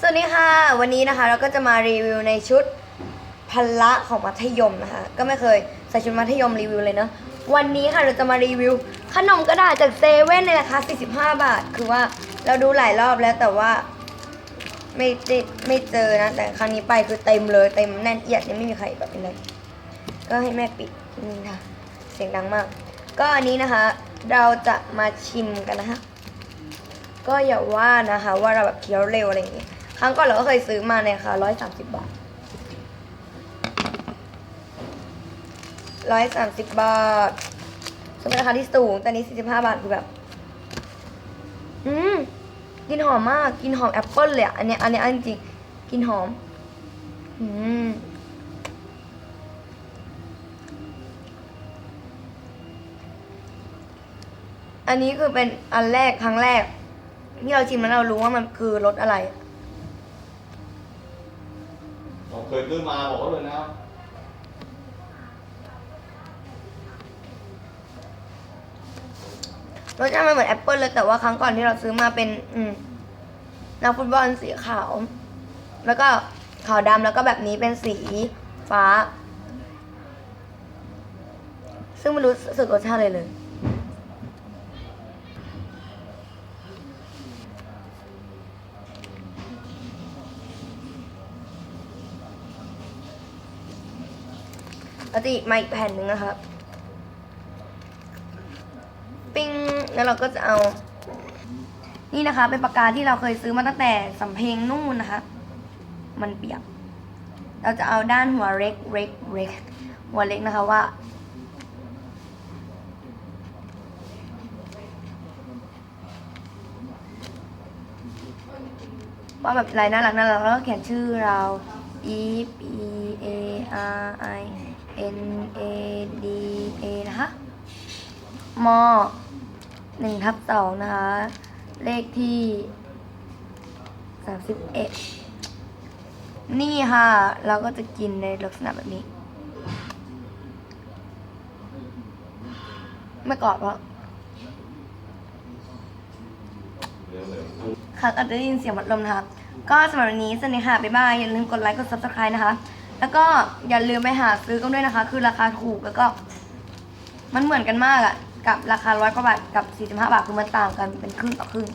สวัสดีค่ะ วันนี้นะคะเราก็จะมารีวิวในชุดพละของมัธยมนะคะ ก็ไม่เคยใส่ชุดมัธยมรีวิวเลยเนอะวันนี้ค่ะเราจะมารีวิวขนมกระดาษจากเซเว่นในราคา 45 บาท คือว่าเราดูหลายรอบแล้วแต่ว่าไม่ได้ไม่เจอนะ แต่ครั้งนี้ไปคือเต็มเลยเต็มแน่นเอียดยังไม่มีใครแบบเป็นไรก็ให้แม่ปิดนี่ค่ะ เสียงดังมาก ก็อันนี้นะคะ เราจะมาชิมกันนะคะก็อย่าว่านะคะ ว่าเราแบบเคี้ยวเร็วอะไรอย่างเงี้ย ครั้งก่อนเราก็เคยซื้อมาในราคาร้อยสามสิบบาทร้อยสามสิบบาทซึ่งเป็นราคาที่สูง แต่นี้สี่สิบห้าบาทคือแบบ อืมกินหอมมาก กินหอมแอปเปิ้ลเลยอะอันเนี้ยอันเนี้ยอันจริง กินหอม อืมอันนี้คือเป็นอันแรกครั้งแรกที่เราชิมแล้วเรารู้ว่ามันคือรสอะไร ผมเคยซื้อมาบอกเขาเลยนะรสชาติมันเหมือนแอปเปิลเลยแต่ว่าครั้งก่อนที่เราซื้อมาเป็น อืมนักฟุตบอลสีขาว แล้วก็ขาวดำแล้วก็แบบนี้เป็นสีฟ้า ซึ่งไม่รู้สึกรสชาติเลยเลย เราจะหยิบมาอีกแผ่นหนึ่งนะครับ ปิ้งแล้วเราก็จะเอา นี่นะคะ เป็นปากกาที่เราเคยซื้อมาตั้งแต่สำเพ็งนู่นนะคะ มันเปียก เราจะเอาด้านหัวเล็กเล็กเล็กหัวเล็กนะคะว่าว่าแบบลายน่ารักน่ารักแล้วก็เขียนชื่อเรา E P A R I N A D A นะคะมหนึ่งทับสองนะคะ เลขที่สามสิบเอ็ดนี่ค่ะ เราก็จะกินในลักษณะแบบนี้ ไม่กรอบหรอกค่ะก็จะได้ยินเสียงพัดลมนะคะ ก็สำหรับวันนี้สวัสดีค่ะ บ๊ายบาย อย่าลืมกดไลค์ กด subscribe นะคะ แล้วก็อย่าลืมไปหาซื้อกันด้วยนะคะ คือราคาถูกแล้วก็ มันเหมือนกันมากอะกับราคาร้อยกว่าบาทกับ 45 บาทคือมันต่างกันเป็นครึ่งต่อครึ่ง